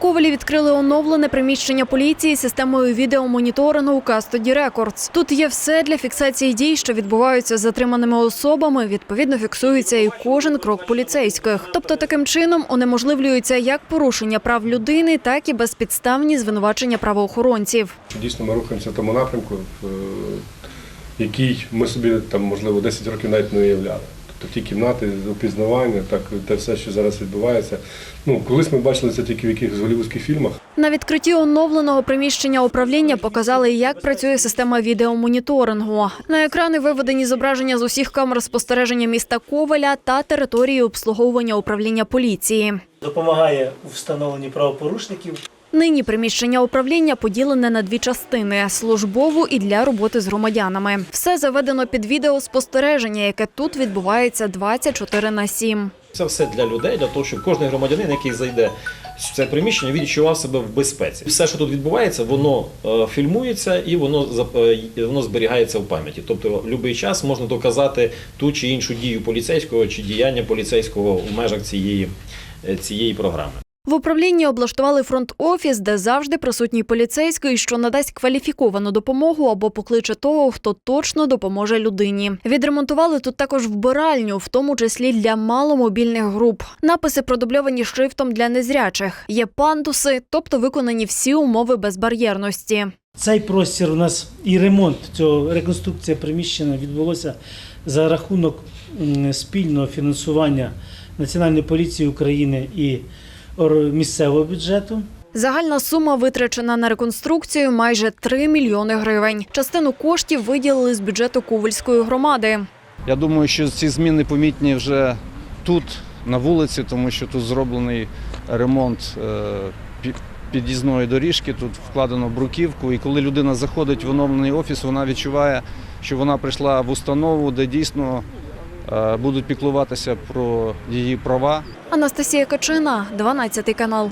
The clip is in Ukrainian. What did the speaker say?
Ковалі відкрили оновлене приміщення поліції системою відеомоніторингу Custody Records. Тут є все для фіксації дій, що відбуваються з затриманими особами. Відповідно, фіксується і кожен крок поліцейських. Тобто, таким чином унеможливлюється як порушення прав людини, так і безпідставні звинувачення правоохоронців. Дійсно, ми рухаємося в тому напрямку, е, який ми собі там, можливо, 10 років навіть не уявляли. Тобто ті кімнати, опізнавання, так те все, що зараз відбувається. Ну, колись ми бачили це тільки в якихось голівудських фільмах. На відкритті оновленого приміщення управління показали, як працює система відеомоніторингу. На екрани виведені зображення з усіх камер спостереження міста Ковеля та території обслуговування управління поліції. допомагає у встановленні правопорушників. Нині приміщення управління поділене на дві частини службову і для роботи з громадянами. Все заведено під відеоспостереження, яке тут відбувається 24 на 7. Це все для людей, для того, щоб кожен громадянин, який зайде в це приміщення, відчував себе в безпеці. Все, що тут відбувається, воно е, фільмується і воно е, воно зберігається в пам'яті. Тобто, в будь-який час можна доказати ту чи іншу дію поліцейського чи діяння поліцейського в межах цієї, е, цієї програми. В управлінні облаштували фронт-офіс, де завжди присутній поліцейський, що надасть кваліфіковану допомогу або покличе того, хто точно допоможе людині. Відремонтували тут також вбиральню, в тому числі для маломобільних груп. Написи продубльовані шрифтом для незрячих. Є пандуси, тобто виконані всі умови безбар'єрності. Цей простір у нас і ремонт цього реконструкція приміщення відбулося за рахунок спільного фінансування Національної поліції України і місцевого бюджету. Загальна сума витрачена на реконструкцію майже 3 мільйони гривень. Частину коштів виділили з бюджету Ковальської громади. Я думаю, що ці зміни помітні вже тут, на вулиці, тому що тут зроблений ремонт е, під'їзної доріжки, тут вкладено бруківку. І коли людина заходить в оновлений офіс, вона відчуває, що вона прийшла в установу, де дійсно будуть піклуватися про її права. Анастасія Качина, 12 канал.